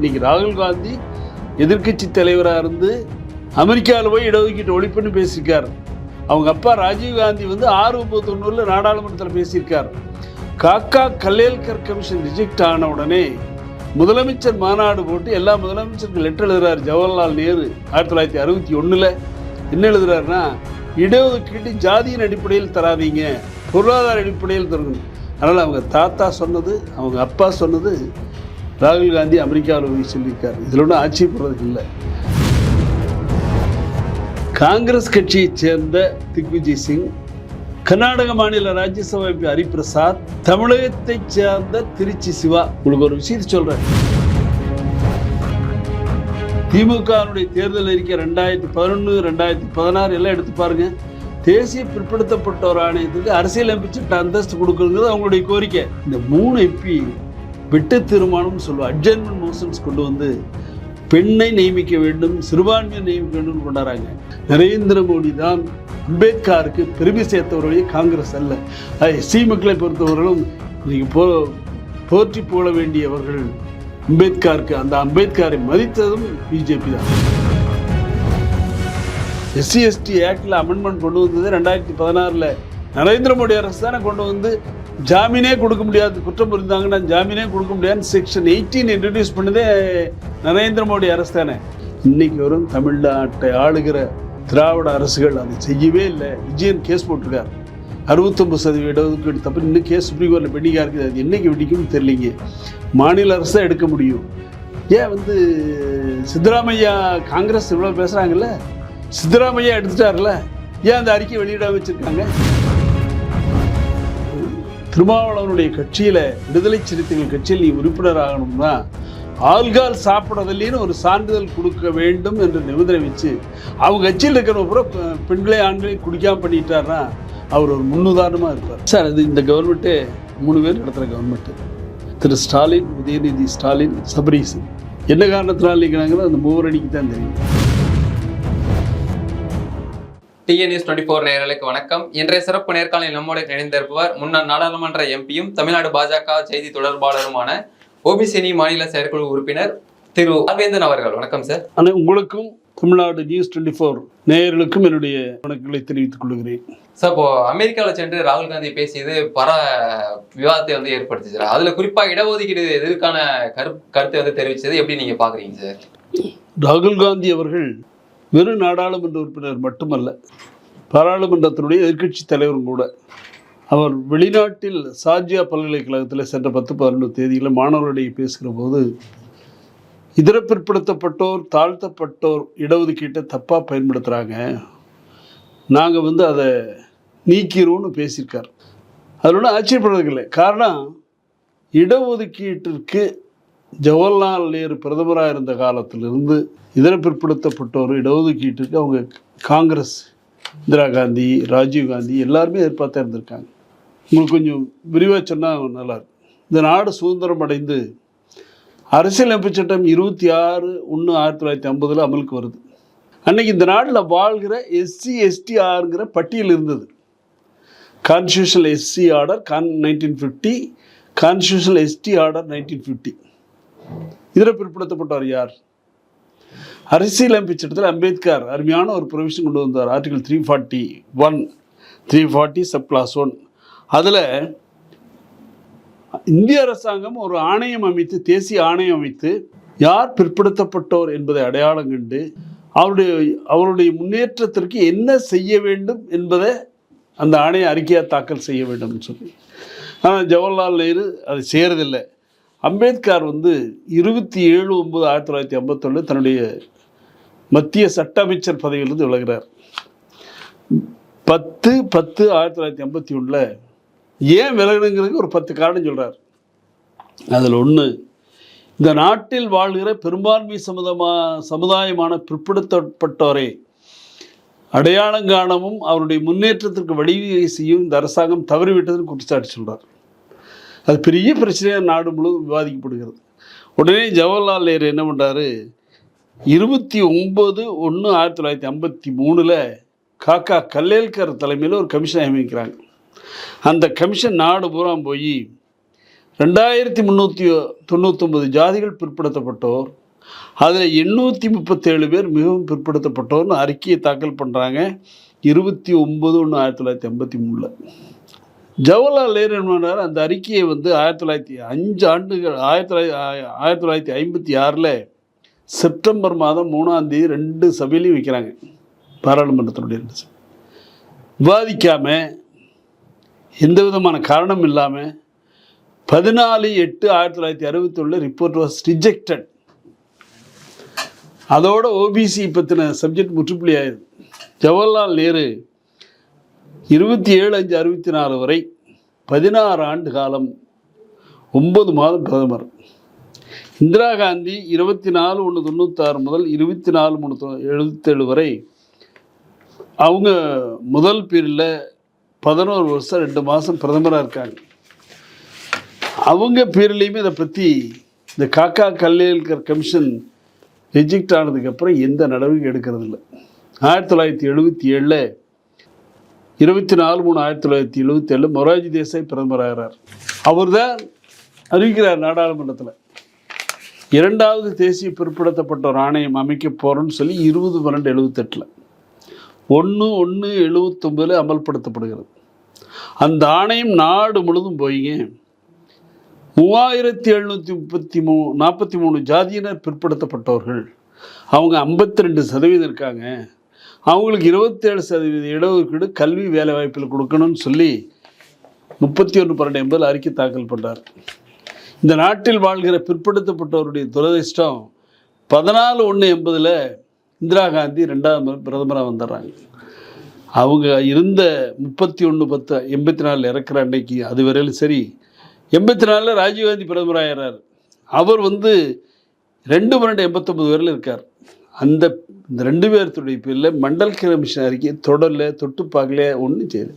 இன்னைக்கு ராகுல் காந்தி எதிர்க்கட்சி தலைவராக இருந்து அமெரிக்காவில் போய் இடஒதுக்கீட்டு ஒழிப்புன்னு பேசியிருக்கார். அவங்க அப்பா ராஜீவ் காந்தி வந்து ஆறு ஒன்பது தொண்ணூறில் நாடாளுமன்றத்தில் பேசியிருக்கார். காக்கா கல்லேல்கர் கமிஷன் ரிஜெக்ட் ஆன உடனே முதலமைச்சர் மாநாடு போட்டு எல்லா முதலமைச்சருக்கும் லெட்டர் எழுதுறாரு ஜவஹர்லால் நேரு ஆயிரத்தி தொள்ளாயிரத்தி அறுபத்தி ஒன்றில் என்ன எழுதுறாருன்னா இடஒதுக்கீட்டு ஜாதியின் அடிப்படையில் தராதீங்க பொருளாதார அடிப்படையில் தரணும். அதனால் அவங்க தாத்தா சொன்னது அவங்க அப்பா சொன்னது ராகுல் காந்தி அமெரிக்காவில் போய் சொல்லியிருக்காரு இதில் ஒன்றும் ஆட்சியப்படுறதுக்கு இல்லை. காங்கிரஸ் கட்சியைச் சேர்ந்த திக்விஜய் சிங் கர்நாடக மாநில ராஜ்யசபா எம்பி ஹரிபிரசாத் தமிழகத்தைச் சேர்ந்த திருச்சி சிவா. உங்களுக்கு ஒரு விஷயத்தை சொல்றேன். திமுகவுடைய தேர்தல் அறிக்கை ரெண்டாயிரத்தி பதினொன்று ரெண்டாயிரத்தி பதினாறு எல்லாம் எடுத்து பாருங்க. தேசிய பிற்படுத்தப்பட்டோர் ஆணையத்துக்கு அரசியல் எம்பி சட்ட அந்தஸ்து கொடுக்குறது அவங்களுடைய கோரிக்கை. இந்த மூணு எம்பி வெட்டு திருமணம் சொல்லுவோம் அட்ஜர்மெண்ட் மோஷன்ஸ் கொண்டு வந்து பெண்ணை நியமிக்க வேண்டும் சிறுபான்மையை நியமிக்க வேண்டும் கொண்டாடுறாங்க. நரேந்திர மோடி தான் அம்பேத்கருக்கு பெருமை சேர்த்தவர்களே காங்கிரஸ் அல்ல. எஸ்சி மக்களை பொறுத்தவர்களும் நீங்கள் போ போற்றி போட வேண்டியவர்கள் அம்பேத்கருக்கு அந்த அம்பேத்கரை மதித்ததும் பிஜேபி தான். எஸ்சி எஸ்டி ஆக்டில் அமெண்ட்மெண்ட் கொண்டு வந்தது ரெண்டாயிரத்தி பதினாறில். நரேந்திர மோடி அரசு தானே கொண்டு வந்து ஜாமீனே கொடுக்க முடியாது. குற்றம் புரிந்தாங்கன்னா ஜாமீனே கொடுக்க முடியாதுன்னு செக்ஷன் எயிட்டீன் இன்ட்ரடியூஸ் பண்ணதே நரேந்திர மோடி அரசு தானே. இன்னைக்கு வரும் தமிழ்நாட்டை ஆளுகிற திராவிட அரசுகள் அதை செய்யவே இல்லை. விஜயன் கேஸ் போட்டிருக்கார். அறுபத்தொம்பது சதவீத தப்பு இன்னும் கேஸ் சுப்ரீம் கோர்ட்டில் பெண்டிங்காக இருக்குது. அது என்னைக்கு வெடிக்கும்னு தெரியலிங்க. மாநில அரசு தான் எடுக்க முடியும். ஏன் வந்து சித்தராமையா காங்கிரஸ் இவ்வளோ பேசுகிறாங்கல்ல சித்தராமையா எடுத்துட்டார்ல ஏன் அந்த அறிக்கை வெளியிட வச்சுருக்காங்க? திருமாவளவனுடைய கட்சியில் விடுதலை சிறுத்தைகள் கட்சியில் நீ உறுப்பினர் ஆகணும்னா சாப்பிடவில்லைன்னு ஒரு சான்றிதழ் கொடுக்க வேண்டும் என்று நிபந்தனை வச்சு அவங்க கட்சியில் இருக்கிறவங்க பூரா பெண்களே ஆண்களே குடிக்காம பண்ணிட்டாருன்னா அவர் ஒரு முன்னுதாரணமாக இருப்பார். சார் அது இந்த கவர்மெண்ட்டு மூணு பேர் நடத்துகிற கவர்மெண்ட்டு. திரு ஸ்டாலின் உதயநிதி ஸ்டாலின் சபரீசன். என்ன காரணத்தினால் நீக்கிறாங்களோ அந்த மூவரடிக்கு தான் தெரியும். டிஎன்எஸ் டுவெண்ட்டி ஃபோர் நேயர்களுக்கு வணக்கம். இன்றைய சிறப்பு நேர்காணலில் நம்மோடு இணைந்திருப்பவர் முன்னாள் நாடாளுமன்ற எம்பியும் தமிழ்நாடு பாஜக செய்தி தொடர்பாளருமான ஓபிசினி மாநில செயற்குழு உறுப்பினர் திரு அரவிந்தன் அவர்கள். வணக்கம் சார் ஆனால் உங்களுக்கும் தமிழ்நாடு நியூஸ் டுவெண்ட்டி ஃபோர் நேயர்களுக்கும் என்னுடைய வணக்கங்களை தெரிவித்துக் கொள்கிறேன். சார் இப்போ அமெரிக்காவில் சென்று ராகுல் காந்தி பேசியது பல விவாதத்தை வந்து ஏற்படுத்துச்சு சார் அதுல குறிப்பா இடஒதுக்கீடு எதற்கான கரு கருத்தை வந்து தெரிவிச்சது எப்படி நீங்க பாக்குறீங்க சார் ராகுல் காந்தி அவர்கள் வெறும் நாடாளுமன்ற உறுப்பினர் மட்டுமல்ல பாராளுமன்றத்தினுடைய எதிர்க்கட்சி தலைவரும் கூட. அவர் வெளிநாட்டில் சார்ஜியா பல்கலைக்கழகத்தில் சென்ற பத்து பதினொன்று தேதியில் மாணவர்களிடையே பேசுகிற போது இதர பிற்படுத்தப்பட்டோர் தாழ்த்தப்பட்டோர் இடஒதுக்கீட்டை தப்பாக பயன்படுத்துகிறாங்க நாங்கள் வந்து அதை நீக்கிறோம்னு பேசியிருக்கார். அதில் ஒன்றும் ஆச்சரியப்படுறதுக்கு இல்லை. காரணம் இடஒதுக்கீட்டிற்கு ஜவஹர்லால் நேரு பிரதமராக இருந்த காலத்திலிருந்து இதர பிற்படுத்தப்பட்டோர் இடஒதுக்கீட்டுக்கு அவங்க காங்கிரஸ் இந்திரா காந்தி ராஜீவ் காந்தி எல்லாருமே எதிர்பார்த்தா இருந்திருக்காங்க. உங்களுக்கு கொஞ்சம் விரிவாக சொன்னால் நல்லாயிருக்கும் இந்த நாடு சுதந்திரம் அடைந்து அரசியலமைப்பு சட்டம் இருபத்தி ஆறு ஒன்று ஆயிரத்தி தொள்ளாயிரத்தி ஐம்பதில் அமலுக்கு வருது. அன்னைக்கு இந்த நாட்டில் வாழ்கிற எஸ்சி எஸ்டிஆர்ங்கிற பட்டியல் இருந்தது. Constitutional SC order Khan nineteen fifty constitutional ST order nineteen fifty இதில் பிற்படுத்தப்பட்டவர் யார்? அரசியலமைப்பு சட்டத்தில் அம்பேத்கர் அருமையான ஒரு ப்ரொவிஷன் கொண்டு வந்தார். Article three forty one three forty sub clause one அதில் இந்திய அரசாங்கம் ஒரு ஆணையம் அமைத்து தேசிய ஆணையம் அமைத்து யார் பிற்படுத்தப்பட்டோர் என்பதை அடையாளம் கண்டு அவருடைய அவருடைய முன்னேற்றத்திற்கு என்ன செய்ய வேண்டும் என்பதை அந்த ஆணைய அறிக்கையாக தாக்கல் செய்ய வேண்டும்னு சொல்லி. ஆனால் ஜவஹர்லால் நேரு அதை செய்கிறதில்லை. அம்பேத்கர் வந்து இருபத்தி ஏழு ஒன்பது ஆயிரத்தி தொள்ளாயிரத்தி ஐம்பத்தொன்று தன்னுடைய மத்திய சட்ட அமைச்சர் பதவியிலிருந்து விலகிறார். பத்து பத்து ஆயிரத்தி தொள்ளாயிரத்தி ஐம்பத்தி ஒன்றில் ஏன் விலகணுங்கிறதுக்கு ஒரு பத்து காரணம் சொல்கிறார் அதில் ஒன்று இந்த நாட்டில் வாழ்கிற பெரும்பான்மை சமுதமா சமுதாயமான பிற்படுத்தப்பட்டோரை அடையாளம் காணவும் அவருடைய முன்னேற்றத்திற்கு வழிவகை செய்யும் இந்த அரசாங்கம் தவறிவிட்டதுன்னு குற்றச்சாட்டு சொல்கிறார் அது பெரிய பிரச்சனையாக நாடு முழுவதும் விவாதிக்கப்படுகிறது. உடனே ஜவஹர்லால் நேரு என்ன பண்ணுறாரு இருபத்தி ஒம்பது ஒன்று ஆயிரத்தி தொள்ளாயிரத்தி ஐம்பத்தி மூணில் காக்கா கல்லேல்கர் தலைமையில் ஒரு கமிஷன் அமைக்கிறாங்க அந்த கமிஷன் நாடு பூரா போய் ரெண்டாயிரத்தி முந்நூற்றி தொண்ணூற்றொம்பது ஜாதிகள் பிற்படுத்தப்பட்டோர் அதில் எண்ணூற்றி முப்பத்தேழு பேர் மிகவும் பிற்படுத்தப்பட்டோர்னு அறிக்கையை தாக்கல் பண்ணுறாங்க இருபத்தி ஒம்பது ஒன்று ஆயிரத்தி தொள்ளாயிரத்தி ஐம்பத்தி மூணில். ஜவஹர்லால் நேரு என்ன அந்த அறிக்கையை வந்து ஆயிரத்தி தொள்ளாயிரத்தி அஞ்சு ஆண்டுகள் ஆயிரத்தி தொள்ளாயிரத்தி ஆயிரத்தி தொள்ளாயிரத்தி ஐம்பத்தி ஆறில் செப்டம்பர் மாதம் மூணாம் தேதி ரெண்டு சபையிலையும் வைக்கிறாங்க. பாராளுமன்றத்தினுடைய ரெண்டு சபை. விவாதிக்காமல் எந்த விதமான காரணம் இல்லாமல் பதினாலு எட்டு ஆயிரத்தி தொள்ளாயிரத்தி அறுபத்தி ஒன்று ரிப்போர்ட் வாஸ் ரிஜெக்டட் அதோட ஓபிசி பற்றின சப்ஜெக்ட் முற்றுப்புள்ளி ஆயிடுது ஜவஹர்லால் நேரு இருபத்தி ஏழு அஞ்சு அறுபத்தி நாலு வரை பதினாறு ஆண்டு காலம் ஒன்பது மாதம் பிரதமர். இந்திரா காந்தி இருபத்தி நாலு ஒன்று தொண்ணூத்தாறு முதல் இருபத்தி நாலு மூணு எழுபத்தேழு வரை அவங்க முதல் பீரியடில் பதினோரு வருஷம் ரெண்டு மாதம் பிரதமராக இருக்காங்க. அவங்க பீரியட்லேயுமே இதை பற்றி இந்த காக்கா கல்லேல்கர் கமிஷன் ரிஜெக்ட் ஆனதுக்கப்புறம் எந்த நடவடிக்கை எடுக்கிறது இல்லை ஆயிரத்தி தொள்ளாயிரத்தி எழுபத்தி ஏழில் இருபத்தி நாலு மூணு ஆயிரத்தி தொள்ளாயிரத்தி எழுபத்தி ஏழில் மொராஜி தேசாய் பிரதமராகிறார் அவர் தான் அறிவிக்கிறார் நாடாளுமன்றத்தில். இரண்டாவது தேசிய பிற்படுத்தப்பட்ட ஒரு ஆணையம் அமைக்க போகிறோன்னு சொல்லி இருபது பன்னெண்டு எழுபத்தெட்டில் ஒன்று ஒன்று எழுபத்தொம்பதில் அமல்படுத்தப்படுகிறது. அந்த ஆணையம் நாடு முழுதும் போயிங்க. மூவாயிரத்தி எழுநூற்றி முப்பத்தி மூ நாற்பத்தி மூணு ஜாதியினர் பிற்படுத்தப்பட்டவர்கள். அவங்க ஐம்பத்தி ரெண்டு சதவீதம் இருக்காங்க. அவங்களுக்கு இருபத்தேழு சதவீத இடஒதுக்கீடு கல்வி வேலைவாய்ப்பில் கொடுக்கணும்னு சொல்லி முப்பத்தி ஒன்று பன்னெண்டு எண்பதில் அறிக்கை தாக்கல் பண்ணார் இந்த நாட்டில் வாழ்கிற பிற்படுத்தப்பட்டவருடைய துரதிர்ஷ்டம் பதினாலு ஒன்று எண்பதில் இந்திரா காந்தி ரெண்டாவது பிரதமராக வந்துடுறாங்க. அவங்க இருந்த முப்பத்தி ஒன்று பத்து எண்பத்தி நாலில் இறக்குற அன்னைக்கு அது வரையிலும் சரி எண்பத்தி நாலில் ராஜீவ்காந்தி பிரதமராகிறார் அவர் வந்து ரெண்டு பன்னெண்டு எண்பத்தொம்பது வரையில் இருக்கார். அந்த இந்த ரெண்டு பேர்த்துடைய பேரில் மண்டல் கமிஷன் அறிக்கை தொடரல தொட்டு பார்க்கல ஒன்றும் செய்யல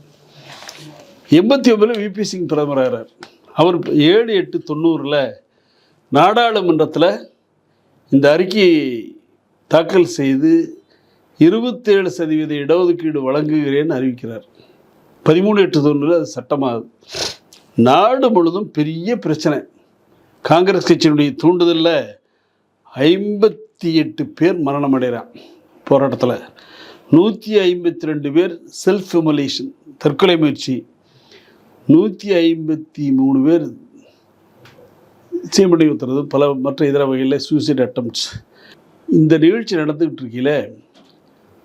எண்பத்தி ஒன்பதில் விபி சிங் பிரதமராகிறார் அவர் ஏழு எட்டு தொண்ணூறில் நாடாளுமன்றத்தில் இந்த அறிக்கையை தாக்கல் செய்து இருபத்தேழு சதவீத இடஒதுக்கீடு வழங்குகிறேன்னு அறிவிக்கிறார். பதிமூணு எட்டு தொண்ணூறில் அது சட்டமாகுது. நாடு முழுதும் பெரிய பிரச்சனை. காங்கிரஸ் கட்சியினுடைய தூண்டுதலில் நூற்றி எட்டு பேர் மரணம் அடைகிறான் போராட்டத்தில் நூற்றி ஐம்பத்தி ரெண்டு பேர் செல்ஃப் எமுலேஷன் தற்கொலை முயற்சி. நூற்றி ஐம்பத்தி மூணு பேர் சீமடி ஊத்துறது பல மற்ற இதர வகையில் சூசைட் அட்டம்ப்ட்ஸ் இந்த நிகழ்ச்சி நடந்துக்கிட்டு இருக்கையில்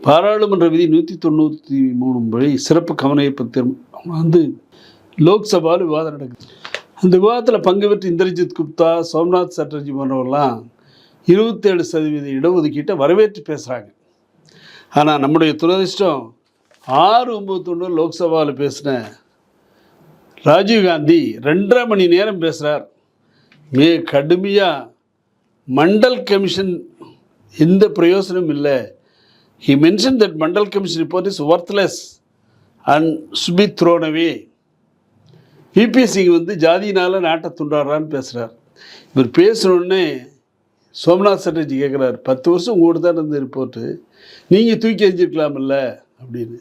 பாராளுமன்ற விதி நூற்றி தொண்ணூற்றி மூணு படி சிறப்பு கவன ஈர்ப்பு வந்து லோக்சபாவில் விவாதம் நடக்குது. அந்த விவாதத்தில் பங்கு பெற்று இந்திரஜித் குப்தா சோம்நாத் சட்டர்ஜி போன்றவர்கள்லாம் இருபத்தேழு சதவீத இடஒதுக்கீட்டை வரவேற்று பேசுகிறாங்க ஆனால் நம்முடைய துரதிர்ஷ்டம் ஆறு ஒம்பது தொண்ணூறு லோக்சபாவில் பேசின ராஜீவ்காந்தி ரெண்டரை மணி நேரம் பேசுகிறார் மிக கடுமையாக மண்டல் கமிஷன் எந்த பிரயோசனமும் இல்லை. He mention that Mandal commission report is worthless and Subi thrown away thrown Singh வந்து ஜாதியினால் நாட்டை துண்டாடுறான்னு பேசுகிறார் இவர் பேசணுன்னே சோம்நாத் சட்டர்ஜி கேட்குறாரு பத்து வருஷம் உங்கள்கிட்ட தான் இருந்த ரிப்போர்ட்டு நீங்கள் தூக்கி எறிஞ்சிருக்கலாமில்ல அப்படின்னு.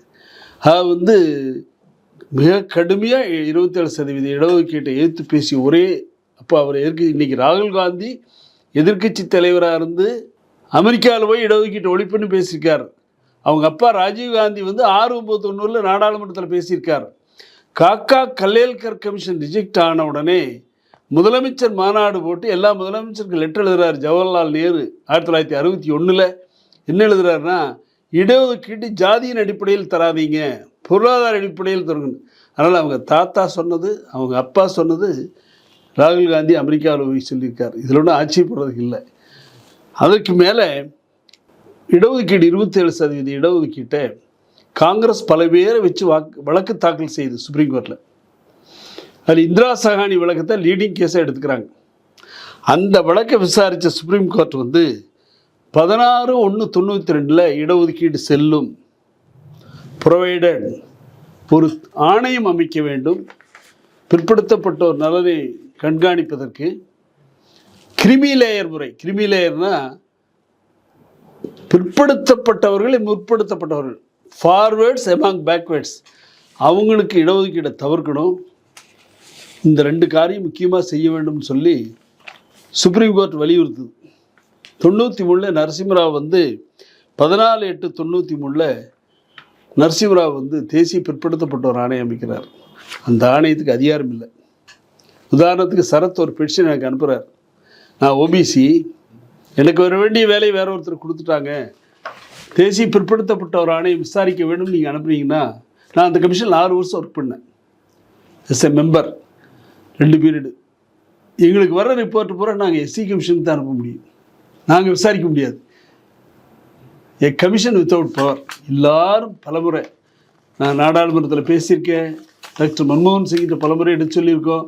அது வந்து மிக கடுமையாக இருபத்தேழு சதவீத இடஒதுக்கீட்டை எதிர்த்து பேசி ஒரே அப்போ அவர் எதிர்க்கு இன்னைக்கு ராகுல் காந்தி எதிர்க்கட்சி தலைவராக இருந்து அமெரிக்காவில் போய் இடஒதுக்கீட்டை ஒழிப்புன்னு பேசியிருக்கார். அவங்க அப்பா ராஜீவ் காந்தி வந்து ஆறு ஒம்பது தொண்ணூறில் நாடாளுமன்றத்தில் பேசியிருக்கார். காக்கா கல்லேல்கர் கமிஷன் ரிஜெக்ட் ஆன உடனே முதலமைச்சர் மாநாடு போட்டு எல்லா முதலமைச்சருக்கு லெட்டர் எழுதுறாரு. ஜவஹர்லால் நேரு ஆயிரத்தி தொள்ளாயிரத்தி அறுபத்தி ஒன்றில் என்ன எழுதுறாருன்னா இடஒதுக்கீடு ஜாதியின் அடிப்படையில் தராதீங்க. பொருளாதார அடிப்படையில் தருங்க அதனால் அவங்க தாத்தா சொன்னது அவங்க அப்பா சொன்னது ராகுல் காந்தி அமெரிக்காவில் போய் சொல்லியிருக்கார். இதில் ஒன்றும் ஆச்சரியப்படுறதுக்கு இல்லை. அதற்கு மேலே இடஒதுக்கீடு இருபத்தேழு சதவீத இடஒதுக்கீட்டை காங்கிரஸ் பல பேரை வச்சு வாக்கு வழக்கு தாக்கல் செய்யுது சுப்ரீம் கோர்ட்டில் அது இந்திரா சஹானி வழக்கத்தை லீடிங் கேஸாக எடுத்துக்கிறாங்க. அந்த வழக்கை விசாரித்த சுப்ரீம் கோர்ட் வந்து பதினாறு ஒன்று தொண்ணூற்றி ரெண்டில் இடஒதுக்கீடு செல்லும். ப்ரொவைடட் ஒரு ஆணையம் அமைக்க வேண்டும். பிற்படுத்தப்பட்டோர் நலனை கண்காணிப்பதற்கு கிரிமி லேயர் முறை. கிரிமி லேயர்னா பிற்படுத்தப்பட்டவர்களை முற்படுத்தப்பட்டவர்கள். ஃபார்வேர்ட்ஸ் எமாங் பேக்வேர்ட்ஸ் அவங்களுக்கு இடஒதுக்கீடை தவிர்க்கணும். இந்த ரெண்டு காரியம் முக்கியமாக செய்ய வேண்டும்னு சொல்லி சுப்ரீம் கோர்ட் வலியுறுத்துது. தொண்ணூற்றி மூணில் நரசிம்மராவ் வந்து பதினாலு எட்டு தொண்ணூற்றி மூணில் நரசிம்மராவ் வந்து தேசிய பிற்படுத்தப்பட்ட ஒரு ஆணையம் அமைக்கிறார். அந்த ஆணையத்துக்கு அதிகாரம் இல்லை. உதாரணத்துக்கு சரத் ஒரு பெட்ஷன் எனக்கு அனுப்புகிறார் நான் ஓபிசி எனக்கு வர வேண்டிய வேலையை வேற ஒருத்தர் கொடுத்துட்டாங்க. தேசிய பிற்படுத்தப்பட்ட ஒரு ஆணையம் விசாரிக்க வேண்டும் நீங்கள் அனுப்புனீங்கன்னா நான் அந்த கமிஷனில் ஆறு வருஷம் ஒர்க் பண்ணேன். எஸ் எ மெம்பர் ரெண்டு பீரியடு. எங்களுக்கு வர ரிப்போர்ட் பூரா நாங்கள் எஸ்சி கமிஷனுக்கு தான் அனுப்ப முடியும். நாங்கள் விசாரிக்க முடியாது. ஏ கமிஷன் வித்தவுட் பவர் எல்லாரும் பலமுறை நான் நாடாளுமன்றத்தில் பேசியிருக்கேன். டாக்டர் மன்மோகன் சிங்கிட்ட பலமுறை எடுத்து சொல்லியிருக்கோம்.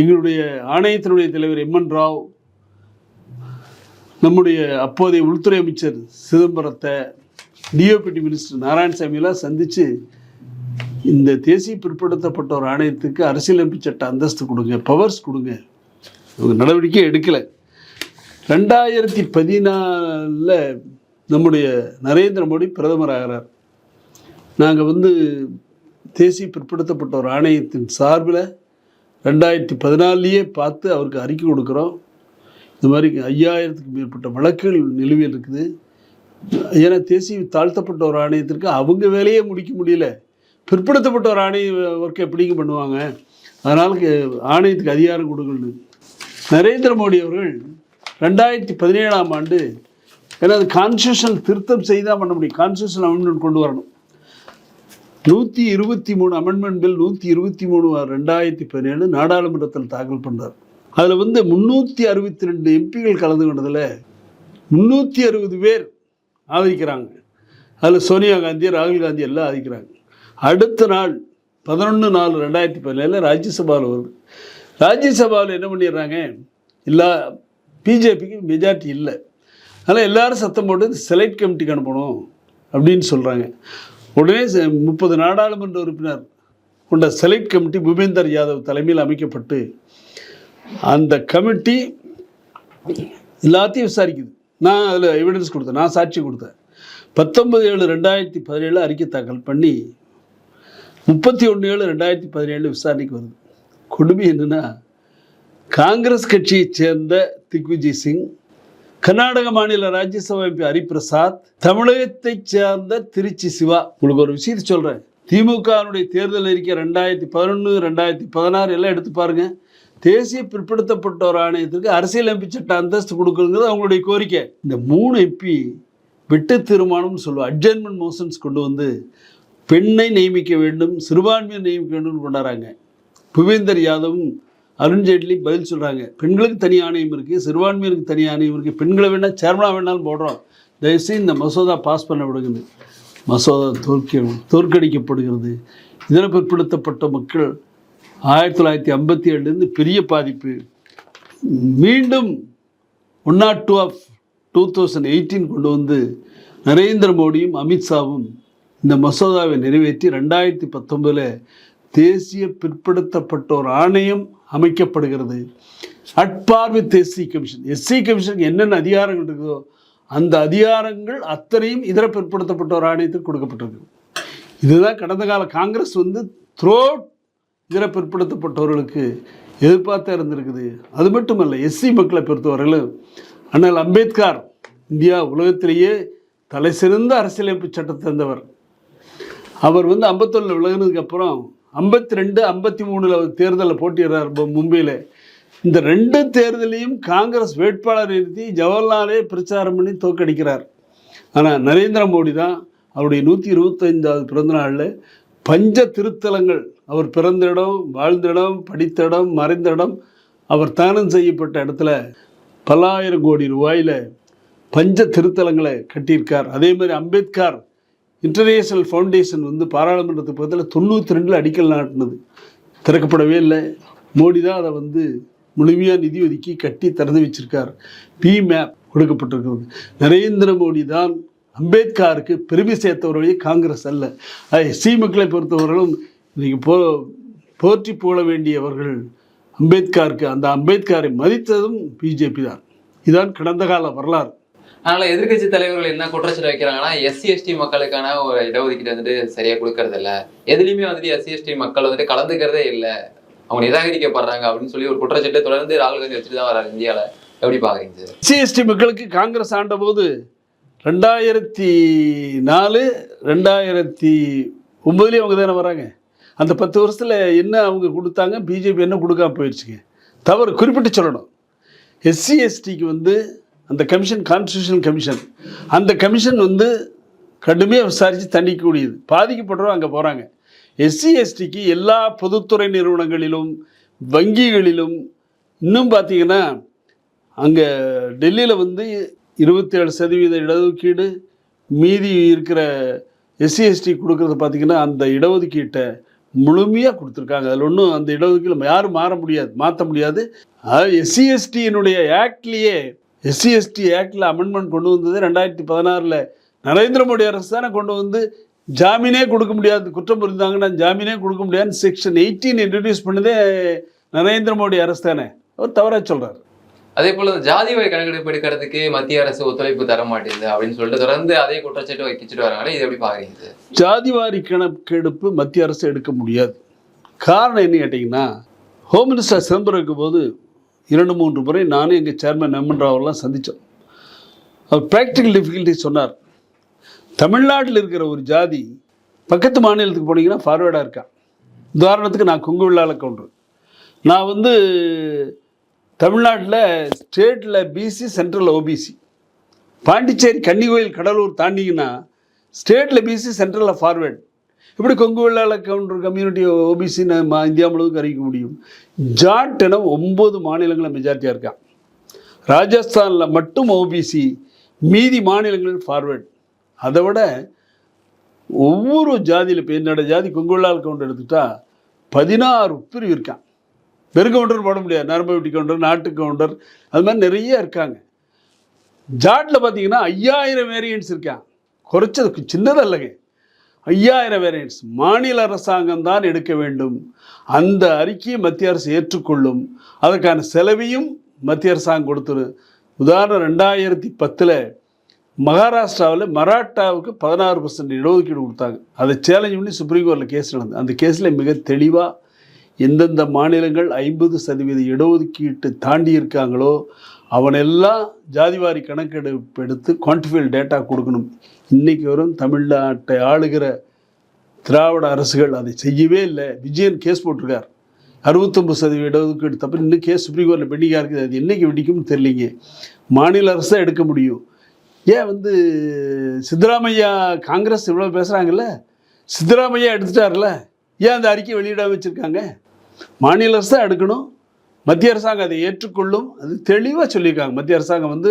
எங்களுடைய ஆணையத்தினுடைய தலைவர் எம்என் ராவ் நம்முடைய அப்போதைய உள்துறை அமைச்சர் சிதம்பரத்தை டிஓபிடி மினிஸ்டர் நாராயணசாமியெல்லாம் சந்தித்து இந்த தேசிய பிற்படுத்தப்பட்ட ஒரு ஆணையத்துக்கு அரசியலமைப்பு சட்ட அந்தஸ்து கொடுங்க பவர்ஸ் கொடுங்க. அவங்க நடவடிக்கை எடுக்கலை. ரெண்டாயிரத்தி பதினாலில் நம்முடைய நரேந்திர மோடி பிரதமர் ஆகிறார். நாங்கள் வந்து தேசிய பிற்படுத்தப்பட்ட ஒரு ஆணையத்தின் சார்பில் ரெண்டாயிரத்தி பதினாலேயே பார்த்து அவருக்கு அறிக்கை கொடுக்குறோம். இந்த மாதிரி ஐயாயிரத்துக்கு மேற்பட்ட வழக்குகள் நிலுவையில் இருக்குது. ஏன்னா தேசிய தாழ்த்தப்பட்ட ஒரு ஆணையத்திற்கு அவங்க வேலையே முடிக்க முடியல. பிற்படுத்தப்பட்ட ஒரு ஆணைய ஒர்க்கை எப்படிங்க பண்ணுவாங்க? அதனால் ஆணையத்துக்கு அதிகாரம் கொடுக்கணும் நரேந்திர மோடி அவர்கள் ரெண்டாயிரத்தி பதினேழாம் ஆண்டு ஏன்னா அது கான்ஸ்டியூஷன் திருத்தம் செய்தால் பண்ண முடியும். கான்ஸ்டியூஷன் அமெண்ட்மெண்ட் கொண்டு வரணும். நூற்றி இருபத்தி மூணு அமெண்ட்மெண்ட் பில் நூற்றி இருபத்தி மூணு ரெண்டாயிரத்தி பதினேழு நாடாளுமன்றத்தில் தாக்கல் பண்ணுறார் அதில் வந்து முந்நூற்றி அறுபத்தி ரெண்டு எம்பிகள் கலந்து கொண்டதில் முந்நூற்றி அறுபது பேர் ஆதரிக்கிறாங்க. அதில் சோனியா காந்தி ராகுல் காந்தி எல்லாம் ஆதரிக்கிறாங்க. அடுத்த நாள் பதினொன்று நாலு ரெண்டாயிரத்தி பதினேழில் ராஜ்யசபாவில் வருது. ராஜ்யசபாவில் என்ன பண்ணிடுறாங்க? எல்லா பிஜேபிக்கு மெஜாரிட்டி இல்லை. அதனால் எல்லாரும் சத்தம் போட்டு செலக்ட் கமிட்டிக்கு அனுப்பணும் அப்படின்னு சொல்கிறாங்க உடனே ச- முப்பது நாடாளுமன்ற உறுப்பினர் கொண்ட செலக்ட் கமிட்டி பூபேந்தர் யாதவ் தலைமையில் அமைக்கப்பட்டு அந்த கமிட்டி எல்லாத்தையும் விசாரிக்குது. நான் அதில் எவிடன்ஸ் கொடுத்தேன். நான் சாட்சி கொடுத்தேன். பத்தொன்பது ஏழு ரெண்டாயிரத்தி பதினேழு அறிக்கை தாக்கல் பண்ணி முப்பத்தி ஒன்று ஏழு ரெண்டாயிரத்தி பதினேழு விசாரணைக்கு வருது. கொடுமை என்னன்னா காங்கிரஸ் கட்சியைச் சேர்ந்த திக்விஜய் சிங் கர்நாடக மாநில ராஜ்யசபா எம்பி ஹரிபிரசாத் தமிழகத்தைச் சேர்ந்த திருச்சி சிவா. உங்களுக்கு ஒரு விஷயத்தை சொல்கிறேன் திமுகவினுடைய தேர்தல் அறிக்கை ரெண்டாயிரத்தி பதினொன்று ரெண்டாயிரத்தி பதினாறு எல்லாம் எடுத்து பாருங்க. தேசிய பிற்படுத்தப்பட்டோர் ஆணையத்திற்கு அரசியல் எம்பி சட்ட அந்தஸ்து கொடுக்கணுங்கிறது அவங்களுடைய கோரிக்கை. இந்த மூணு எம்பி வெட்டு தீர்மானம்னு சொல்லுவோம் அட்ஜன்மெண்ட் மோஷன்ஸ் கொண்டு வந்து பெண்ணை நியமிக்க வேண்டும் சிறுபான்மையை நியமிக்க வேண்டும் கொண்டாடுறாங்க. புவேந்தர் யாதவும் அருண்ஜேட்லி பதில் சொல்கிறாங்க பெண்களுக்கு தனி ஆணையம் இருக்குது சிறுபான்மையினருக்கு தனி ஆணையம் இருக்குது பெண்களை வேணால் சேர்மனாக வேணாலும் போடுறோம். தயவுசெய்து இந்த மசோதா பாஸ் பண்ண விடுங்க. மசோதா தோற்க தோற்கடிக்கப்படுகிறது. இதர பிற்படுத்தப்பட்ட மக்கள் ஆயிரத்தி தொள்ளாயிரத்தி ஐம்பத்தி ஏழுலேருந்து பெரிய பாதிப்பு. மீண்டும் one not two of two thousand eighteen கொண்டு வந்து நரேந்திர மோடியும் அமித்ஷாவும் இந்த மசோதாவை நிறைவேற்றி ரெண்டாயிரத்தி பத்தொன்பதில் தேசிய பிற்படுத்தப்பட்டோர் ஆணையம் அமைக்கப்படுகிறது. அட்பார்வை எஸ்சி கமிஷன். எஸ்சி கமிஷனுக்கு என்னென்ன அதிகாரங்கள் இருக்குதோ அந்த அதிகாரங்கள் அத்தனையும் இதர பிற்படுத்தப்பட்டோர் ஆணையத்துக்கு கொடுக்கப்பட்டிருக்கு. இதுதான் கடந்த கால காங்கிரஸ் வந்து த்ரோ இதர பிற்படுத்தப்பட்டவர்களுக்கு எதிர்பார்த்தா இருந்திருக்குது. அது மட்டுமல்ல எஸ்சி மக்களை பொறுத்தவரையிலும் அண்ணல் அம்பேத்கர் இந்தியா உலகத்திலேயே தலை சிறந்த அரசியலமைப்பு சட்டத்தை தந்தவர். அவர் வந்து ஐம்பத்தொன்னில் விலகினதுக்கு அப்புறம் ஐம்பத்தி ரெண்டு ஐம்பத்தி மூணில் தேர்தலில் போட்டிடுறார் மும்பையில். இந்த ரெண்டு தேர்தலையும் காங்கிரஸ் வேட்பாளர் நிறுத்தி ஜவஹர்லாலே பிரச்சாரம் பண்ணி தோற்கடிக்கிறார். ஆனால் நரேந்திர மோடி தான் அவருடைய நூற்றி இருபத்தைந்தாவது பிறந்த நாளில் பஞ்ச திருத்தலங்கள். அவர் பிறந்த இடம் வாழ்ந்த இடம் படித்த இடம் மறைந்த இடம் அவர் தானம் செய்யப்பட்ட இடத்துல பல்லாயிரம் கோடி ரூபாயில் பஞ்ச திருத்தலங்களை கட்டியிருக்கார். அதே மாதிரி அம்பேத்கர் இன்டர்நேஷனல் ஃபவுண்டேஷன் வந்து பாராளுமன்றத்துக்கு பக்கத்தில் தொண்ணூற்றி ரெண்டில் அடிக்கல் நாட்டினது. திறக்கப்படவே இல்லை. மோடி தான் அதை வந்து முழுமையாக நிதி ஒதுக்கி கட்டி திறந்து வச்சிருக்கார். பி மேப் கொடுக்கப்பட்டிருக்கிறது. நரேந்திர மோடி தான் அம்பேத்கருக்கு பெருமை சேர்த்தவர்களே காங்கிரஸ் அல்ல. எஸ்சி மக்களை பொறுத்தவர்களும் இன்றைக்கி போ போற்றி போட வேண்டியவர்கள் அம்பேத்கருக்கு அந்த அம்பேத்கரை மதித்ததும் பிஜேபி தான். இதுதான் கடந்த கால வரலாறு. அதனால எதிர்க்கட்சி தலைவர்கள் என்ன குற்றச்சாட்டு வைக்கிறாங்கன்னா எஸ்சி எஸ்டி மக்களுக்கான ஒரு இடஒதுக்கீடு வந்துட்டு சரியா கொடுக்கறது இல்ல எதுலையுமே வந்துட்டு எஸ்சி எஸ்டி மக்கள் வந்துட்டு கலந்துக்கிறதே இல்லை. அவங்க நிராகரிக்கப்படுறாங்க அப்படின்னு சொல்லி ஒரு குற்றச்சாட்டை தொடர்ந்து ராகுல் காந்தி வச்சுட்டு தான் வராரு இந்தியால. எப்படி பாக்குறீங்க சார் எஸ்சிஎஸ்டி மக்களுக்கு காங்கிரஸ் ஆண்டபோது ரெண்டாயிரத்தி நாலு ரெண்டாயிரத்தி ஒம்பதுலேயே அவங்க தானே வராங்க அந்த பத்து வருஷத்தில் என்ன அவங்க கொடுத்தாங்க? பிஜேபி என்ன கொடுக்காம போயிடுச்சுங்க. தவறு குறிப்பிட்டு சொல்லணும். எஸ்சி எஸ்டிக்கு வந்து அந்த கமிஷன் கான்ஸ்டியூஷன் கமிஷன் அந்த கமிஷன் வந்து கடுமையாக விசாரித்து தண்டிக்கக்கூடியது பாதிக்கப்படுறவங்க அங்கே போகிறாங்க எஸ்சி எஸ்டிக்கு எல்லா பொதுத்துறை நிறுவனங்களிலும் வங்கிகளிலும் இன்னும் பார்த்தீங்கன்னா அங்கே டெல்லியில் வந்து இருபத்தி ஏழு சதவீத இடஒதுக்கீடு மீதி இருக்கிற எஸ்சி எஸ்டி பார்த்தீங்கன்னா அந்த இடஒதுக்கீட்டை முழுமையாக கொடுத்துருக்காங்க. அதில் ஒன்றும் அந்த இடஒதுக்கீடு யாரும் மாற முடியாது மாற்ற முடியாது. எஸ்சி எஸ்டியினுடைய ஆக்ட்லேயே எஸ்சி எஸ்டி ஆக்டில் அமெண்ட்மெண்ட் கொண்டு வந்தது ரெண்டாயிரத்தி பதினாறில். நரேந்திர மோடி அரசு தானே கொண்டு வந்து ஜாமீனே கொடுக்க முடியாது குற்றம் புரிந்தாங்கன்னா ஜாமீனே கொடுக்க முடியாதுன்னு செக்ஷன் எயிட்டீன் இன்ட்ரடியூஸ் பண்ணதே நரேந்திர மோடி அரசு தானே. அவர் தவறாக சொல்கிறார் அதே போல ஜாதி வாரி கணக்கெடுப்பு எடுக்கிறதுக்கு மத்திய அரசு ஒத்துழைப்பு தர மாட்டேங்குது அப்படின்னு சொல்லிட்டு தொடர்ந்து அதே குற்றச்சாட்டு வைக்கிச்சுட்டு வராங்க. இது எப்படி பாக்குறீங்க சார் ஜாதிவாரி கணக்கெடுப்பு மத்திய அரசு எடுக்க முடியாது. காரணம் என்ன கேட்டிங்கன்னா ஹோம் மினிஸ்டர் சிதம்பரம் இருக்கும்போது இரண்டு மூன்று முறை நானும் எங்கள் சேர்மன் எம்என் ராவெல்லாம் சந்தித்தோம் அவர் ப்ராக்டிக்கல் டிஃபிகல்ட்டி சொன்னார். தமிழ்நாட்டில் இருக்கிற ஒரு ஜாதி பக்கத்து மாநிலத்துக்கு போனீங்கன்னா ஃபார்வேர்டாக இருக்கான் உதாரணத்துக்கு நான் கொங்கு விழாவில் கவுண்டர் நான் வந்து தமிழ்நாட்டில் ஸ்டேட்டில் BC central OBC Pondicherry Kannikoil Cuddalore தாண்டிங்கன்னா ஸ்டேட்டில் பிசி சென்ட்ரலில் ஃபார்வேர்டு இப்படி Kongu Vellala Gounder community OBC India முழுவதும் அறிவிக்க முடியும் ஜாட் என ஒம்பது மாநிலங்களில் மெஜாரிட்டியாக இருக்கான் ராஜஸ்தானில் மட்டும் ஓபிசி மீதி மாநிலங்களில் ஃபார்வேர்டு அதை விட ஒவ்வொரு ஜாதியில் இப்போ என்னோட ஜாதி கொங்கு வெள்ளாள கவுண்டர் எடுத்துக்கிட்டால் பதினாறு பிரிவு இருக்கான் வெறும் கவுண்டர் போட முடியாது. நரம்பு வெட்டி கவுண்டர் நாட்டு கவுண்டர் அது மாதிரி நிறைய இருக்காங்க. ஜாட்டில் பார்த்தீங்கன்னா ஐயாயிரம் வேரியன்ட்ஸ் இருக்கான் குறைச்சது சின்னதாக ஐயாயிரம் வேரியன்ஸ் மாநில அரசாங்கம் தான் எடுக்க வேண்டும். அந்த அறிக்கையை மத்திய அரசு ஏற்றுக்கொள்ளும். அதற்கான செலவையும் மத்திய அரசாங்கம் கொடுத்துரு. உதாரணம் ரெண்டாயிரத்தி பத்தில் மகாராஷ்டிராவில் மராட்டாவுக்கு பதினாறு பர்சன்ட் இடஒதுக்கீடு கொடுத்தாங்க. அதை சேலஞ்ச் பண்ணி சுப்ரீம் கோர்ட்டில் கேஸ் நடந்தது. அந்த கேஸில் மிக தெளிவாக எந்தெந்த மாநிலங்கள் ஐம்பது சதவீத இடஒதுக்கீட்டு தாண்டி இருக்காங்களோ அவனெல்லாம் ஜாதிவாரி கணக்கெடுப்பு எடுத்து குவான்டிஃபைல் டேட்டா கொடுக்கணும். இன்றைக்கி வரும் தமிழ்நாட்டை ஆளுகிற திராவிட அரசுகள் அதை செய்யவே இல்லை. விஜயன் கேஸ் போட்டிருக்கார். அறுபத்தொம்பது சதவீத இடஒதுக்கீடு தப்பு. இன்னும் கேஸ் சுப்ரீம் கோர்ட்டில் பெண்டிங்காக இருக்குது. அது என்றைக்கு வெடிக்கும்னு தெரியலிங்க. மாநில அரசு தான் எடுக்க முடியும். ஏன் வந்து சித்தராமையா காங்கிரஸ் இவ்வளோ பேசுகிறாங்கல்ல சித்தராமையா எடுத்துட்டார்ல? ஏன் அந்த அறிக்கை வெளியிட வச்சுருக்காங்க? மாநில அரசு தான் எடுக்கணும். மத்திய அரசாங்கம் அதை ஏற்றுக்கொள்ளும். அது தெளிவாக சொல்லியிருக்காங்க. மத்திய அரசாங்கம் வந்து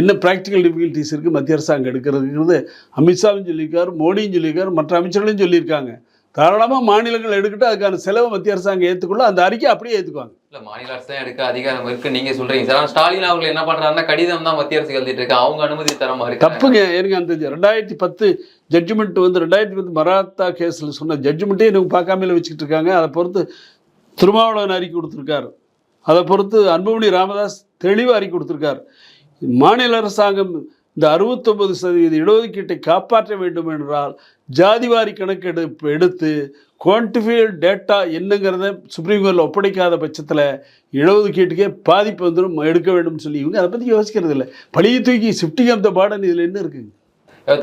என்ன ப்ராக்டிக்கல் டிஃபிகல்ட்டிஸ் இருக்குது மத்திய அரசாங்கம் எடுக்கிறதுங்கிறது அமித்ஷாவும் சொல்லியிருக்காரு மோடியும் சொல்லியிருக்காரு மற்ற அமைச்சர்களும் சொல்லியிருக்காங்க. தாராளமாக மாநிலங்கள் எடுக்கட்டும் அதுக்கான செலவை மத்திய அரசாங்கம் ஏற்றுக்கொள்ள அந்த அறிக்கை அப்படியே ஏற்றுக்குவாங்க இல்ல மாநில அரசு தான் எடுக்க அதிகாரம் இருக்கு. நீங்க சொல்றீங்க. சார் ஆனா ஸ்டாலின் அவர்கள் என்ன பண்றாருன்னா கடிதம் தான் மத்திய அரசு எழுதிட்டு இருக்கு அவங்க அனுமதி தர மாதிரி தப்புங்க. எனக்கு அந்த ரெண்டாயிரத்தி பத்து ஜட்ஜ்மெண்ட் வந்து ரெண்டாயிரத்தி பத்து மராத்தா கேஸில் சொன்ன ஜட்ஜ்மெண்ட்டே எனக்கு பார்க்காமல வச்சுக்கிட்டு இருக்காங்க. அதை பொறுத்து திருமாவளவன் அறிக்கை கொடுத்துருக்காரு. அதை பொறுத்து அன்புமணி ராமதாஸ் தெளிவாரி கொடுத்துருக்கார். மாநில அரசாங்கம் இந்த அறுபத்தொம்பது சதவீத இடஒதுக்கீட்டை காப்பாற்ற வேண்டும் என்றால் ஜாதிவாரி கணக்கெடுப்பு எடுத்து குவான்டிஃபைடு டேட்டா என்னங்கிறத சுப்ரீம் கோர்ட்டில் ஒப்படைக்காத பட்சத்தில் இடஒதுக்கீட்டுக்கே பாதிப்பு வந்துடும் எடுக்க வேண்டும்னு சொல்லி இவங்க அதை பற்றி யோசிக்கிறது இல்லை. பழைய தூக்கி ஷிஃப்டிங் ஆஃப் த இதில் என்ன இருக்குங்க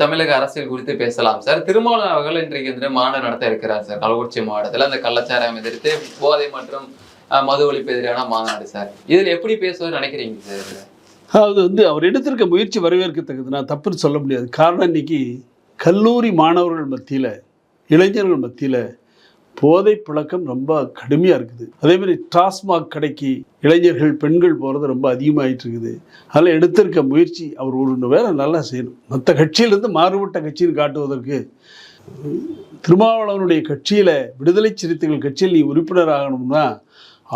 தமிழக அரசியல் குறித்து பேசலாம் சார். திருமாவளவன் அவர்கள் இன்றைக்கு வந்து மாநாடு நடத்த இருக்கிறார் சார். கள்ளக்குறிச்சி மாவட்டத்தில் அந்த கள்ளச்சாராயம் எதிர்த்து போதை மற்றும் மது ஒழிப்பு எதிரான மாநாடு சார் இதில் எப்படி பேசுவார் நினைக்கிறீங்க சார் அது வந்து அவர் எடுத்திருக்க முயற்சி வரவேற்கத்தக்கது நான் தப்புன்னு சொல்ல முடியாது. காரணம் இன்னைக்கு கல்லூரி மாணவர்கள் மத்தியில் இளைஞர்கள் மத்தியில் போதை பழக்கம் ரொம்ப கடுமையாக இருக்குது. அதே மாதிரி டாஸ்மாக் கடைக்கு இளைஞர்கள் பெண்கள் போகிறது ரொம்ப அதிகமாகிட்டு இருக்குது. அதில் எடுத்திருக்க முயற்சி அவர் ஒரு வேலை நல்லா செய்யணும். மற்ற கட்சியிலேருந்து மாறுபட்ட கட்சின்னு காட்டுவதற்கு திருமாவளவனுடைய கட்சியில் விடுதலை சிறுத்தைகள் கட்சியில் நீ உறுப்பினர் ஆகணும்னா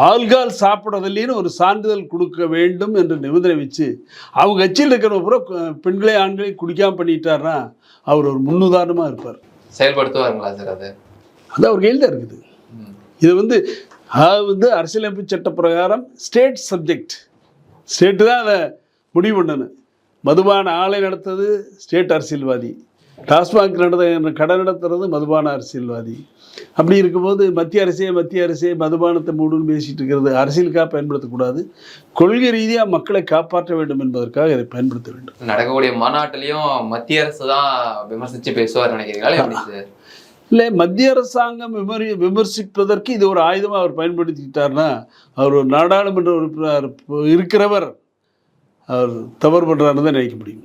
ஆள்கால் சாப்பிடவில்லைன்னு ஒரு சான்றிதழ் கொடுக்க வேண்டும் என்று நிபந்தனை வச்சு அவங்க கட்சியில் இருக்கிற பூரா பெண்களே ஆண்களை குடிக்காம பண்ணிட்டாருன்னா அவர் ஒரு முன்னுதாரணமாக இருப்பார். செயல்படுத்துவாருங்களா சார் அது? அது அவர் கையில் தான் இருக்குது. இது வந்து அது வந்து அரசியலமைப்பு சட்ட பிரகாரம் ஸ்டேட் சப்ஜெக்ட். ஸ்டேட்டு தான் அதை முடிவு பண்ணணும். மதுபான ஆலை நடத்தது ஸ்டேட் அரசியல்வாதி. டாஸ்மாக் நடந்த கடை நடத்துறது மதுபான அரசியல்வாதி. அப்படி இருக்கும்போது மத்திய அரசே மத்திய அரசே மதுபானத்தை மூடுன்னு பேசிட்டு இருக்கிறது அரசியலுக்காக பயன்படுத்தக்கூடாது. கொள்கை ரீதியாக மக்களை காப்பாற்ற வேண்டும் என்பதற்காக இதை பயன்படுத்த வேண்டும். நடக்கக்கூடிய மாநாட்டிலையும் மத்திய அரசு தான் விமர்சிச்சு பேசுவார் நினைக்கிறீங்களா? இல்லை மத்திய அரசாங்கம் விமரி விமர்சிப்பதற்கு இது ஒரு ஆயுதமாக அவர் பயன்படுத்திக்கிட்டார்னா அவர் ஒரு நாடாளுமன்ற உறுப்பினர் இருக்கிறவர் அவர் தவறு பண்ணுறாருன்னு தான் நினைக்க முடியும்.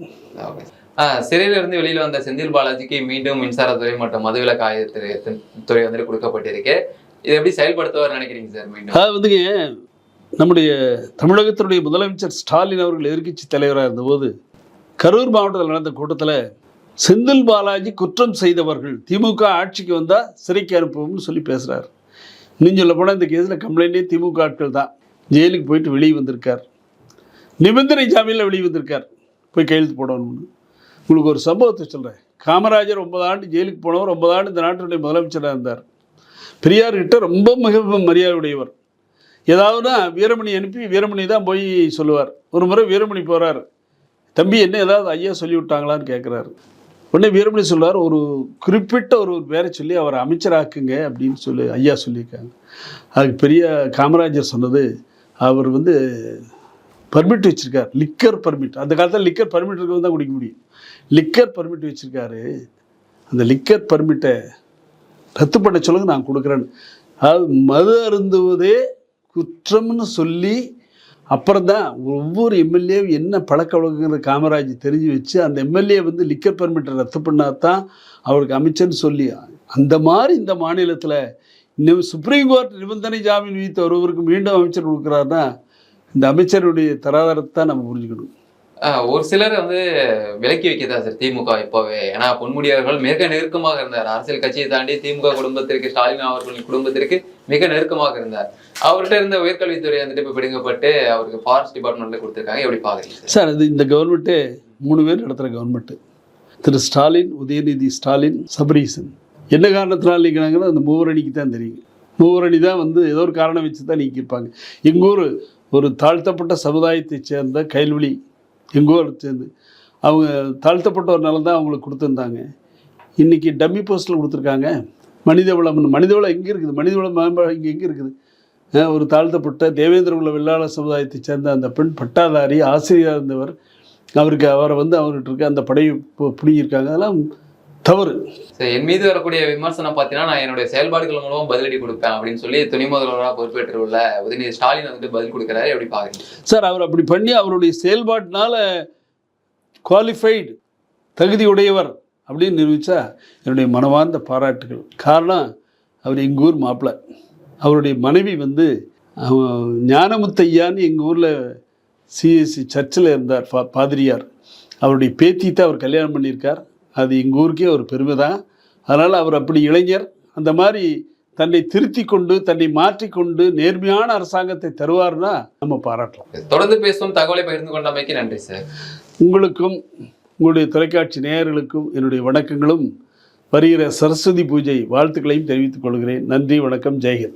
Okay. ஆஹ் சிறையில இருந்து வெளியில வந்த செந்தில் பாலாஜிக்கு மீண்டும் மின்சாரத்துறை மற்றும் மதுவிலக்கு ஆயத்துறை துறை வந்து கொடுக்கப்பட்டிருக்கு. இதை எப்படி செயல்படுத்துவார் நினைக்கிறீங்க சார் மீண்டும்? அது வந்துங்க நம்முடைய தமிழகத்தினுடைய முதலமைச்சர் ஸ்டாலின் அவர்கள் எதிர்கட்சி தலைவராக இருந்தபோது கரூர் மாவட்டத்தில் நடந்த கூட்டத்தில் செந்தில் பாலாஜி குற்றம் செய்தவர்கள் திமுக ஆட்சிக்கு வந்தால் சிறைக்கு அனுப்புவோம்னு சொல்லி பேசுகிறார் இன்னும் சொல்ல போனால் இந்த கேஸில் கம்ப்ளைண்டே திமுக ஆட்கள் தான். ஜெயிலுக்கு போயிட்டு வெளியே வந்திருக்கார். நிபந்தனை ஜாமீனில் வெளியே வந்திருக்கார். போய் கையெழுத்து போடணும்னு. உங்களுக்கு ஒரு சம்பவத்தை சொல்கிறேன் காமராஜர் ஒன்பது ஆண்டு ஜெயிலுக்கு போனவர் ஒன்பது ஆண்டு இந்த நாட்டினுடைய முதலமைச்சராக இருந்தார். பெரியார்கிட்ட ரொம்ப மிக மரியாதையுடையவர். ஏதாவதுனா வீரமணி அனுப்பி வீரமணி தான் போய் சொல்லுவார். ஒரு முறை வீரமணி போகிறார் தம்பி என்ன ஏதாவது ஐயா சொல்லிவிட்டாங்களான்னு கேட்குறாரு உடனே வீரமணி சொல்லுவார் ஒரு குறிப்பிட்ட ஒரு பேரை சொல்லி அவரை அமைச்சராக்குங்க அப்படின்னு சொல்லி ஐயா சொல்லியிருக்காங்க. அதுக்கு பெரிய காமராஜர் சொன்னது அவர் வந்து பர்மிட் வச்சுருக்கார். லிக்கர் பர்மிட் அந்த காலத்தில் லிக்கர் பர்மிட் இருக்கிறது தான் குடிக்க முடியும். லிக்கர் பர்மிட் வச்சுருக்காரு. அந்த லிக்கர் பர்மிட்டை ரத்து பண்ண சொல்லுங்க நான் கொடுக்குறேன்னு. அதாவது மது அருந்துவதே குற்றம்னு சொல்லி அப்புறம் தான் ஒவ்வொரு எம்எல்ஏவும் என்ன பழக்க வழக்கங்கிற காமராஜ் தெரிஞ்சு வச்சு அந்த எம்எல்ஏ வந்து லிக்கர் பர்மிட்டை ரத்து பண்ணால் தான் அவருக்கு அமைச்சர்னு சொல்லி அந்த மாதிரி இந்த மாநிலத்தில் இன்னும் சுப்ரீம் கோர்ட் நிபந்தனை ஜாமீன் விதித்த ஒருவருக்கு மீண்டும் அமைச்சர் கொடுக்குறாருன்னா இந்த அமைச்சருடைய தராதரத்தை தான் நம்ம புரிஞ்சுக்கணும். ஒரு சிலர் வந்து விலக்கி வைக்கிறதா சார் திமுக இப்போவே? ஏன்னா பொன்முடி அவர்கள் மிக நெருக்கமாக இருந்தார். அரசியல் கட்சியை தாண்டி திமுக குடும்பத்திற்கு ஸ்டாலின் அவர்களின் குடும்பத்திற்கு மிக நெருக்கமாக இருந்தார். அவர்கிட்ட இருந்த உயர்கல்வித்துறை வந்துட்டு இப்போ பிடுங்கப்பட்டு அவருக்கு ஃபாரஸ்ட் டிபார்ட்மெண்ட்ல கொடுத்துருக்காங்க. எப்படி பாக்குறீங்க சார்? அது இந்த கவர்மெண்ட்டே மூணு பேர் நடத்துகிற கவர்மெண்ட்டு திரு ஸ்டாலின் உதயநிதி ஸ்டாலின் சபரீசன். என்ன காரணத்தினால் நீக்கிறாங்களோ அந்த மூவரணிக்கு தான் தெரியும். மூவரணி தான் வந்து ஏதோ ஒரு காரணம் வச்சு தான் நீக்கியிருப்பாங்க. எங்கள் ஊர் ஒரு தாழ்த்தப்பட்ட சமுதாயத்தைச் சேர்ந்த கைல்வழி எங்கள் சேர்ந்து அவங்க தாழ்த்தப்பட்ட ஒரு நிலம் தான் அவங்களுக்கு கொடுத்துருந்தாங்க. இன்றைக்கி டம்மி போஸ்ட்டில் கொடுத்துருக்காங்க. மனித மனிதவளம் மனிதவளம் எங்கே இருக்குது? மனிதவளம் மேம்பாடு இங்கே எங்கே இருக்குது? ஒரு தாழ்த்தப்பட்ட தேவேந்திர குல வெள்ளாளர் சமுதாயத்தைச் சேர்ந்த அந்த பெண் பட்டாதாரி ஆசிரியராக இருந்தவர் அவருக்கு அவரை வந்து அவர்கிட்ட இருக்க அந்த படையை பு- பிடிங்கியிருக்காங்க. அதெல்லாம் தவறு. சரி என் மீது வரக்கூடிய விமர்சனம் பார்த்தீங்கன்னா நான் என்னுடைய செயல்பாடுகள் மூலமா பதிலடி கொடுப்பேன் அப்படின்னு சொல்லி துணை முதல்வராக பொறுப்பேற்றுள்ள உதயநிதி ஸ்டாலின் வந்துட்டு பதில் கொடுக்குறாரு. எப்படி பாக்குறீங்க சார் அவர் அப்படி பண்ணி அவருடைய செயல்பாட்டினால குவாலிஃபைடு தகுதி உடையவர் அப்படின்னு நிரூபித்தா என்னுடைய மனமார்ந்த பாராட்டுகள். காரணம் அவர் எங்கள் ஊர் மாப்பிள்ளை அவருடைய மனைவி வந்து ஞானமுத்தையான்னு எங்கள் ஊரில் சிஎஸ்சி சர்ச்சில் இருந்தார் பா பாதிரியார். அவருடைய பேத்தி தான் அவர் கல்யாணம் பண்ணியிருக்கார். அது எங்கள் ஊருக்கே ஒரு பெருமை தான் அதனால் அவர் அப்படி இளைஞர். அந்த மாதிரி தன்னை திருத்தி கொண்டு தன்னை மாற்றிக்கொண்டு நேர்மையான அரசாங்கத்தை தருவார்னா நம்ம பாராட்டலாம். தொடர்ந்து பேசும் தகவலை பகிர்ந்து கொண்டமைக்கு நன்றி சார். உங்களுக்கும் உங்களுடைய தொலைக்காட்சி நேயர்களுக்கும் என்னுடைய வணக்கங்களும். வருகிற சரஸ்வதி பூஜை வாழ்த்துக்களையும் தெரிவித்துக் கொள்கிறேன். நன்றி வணக்கம் ஜெய்ஹிந்த்.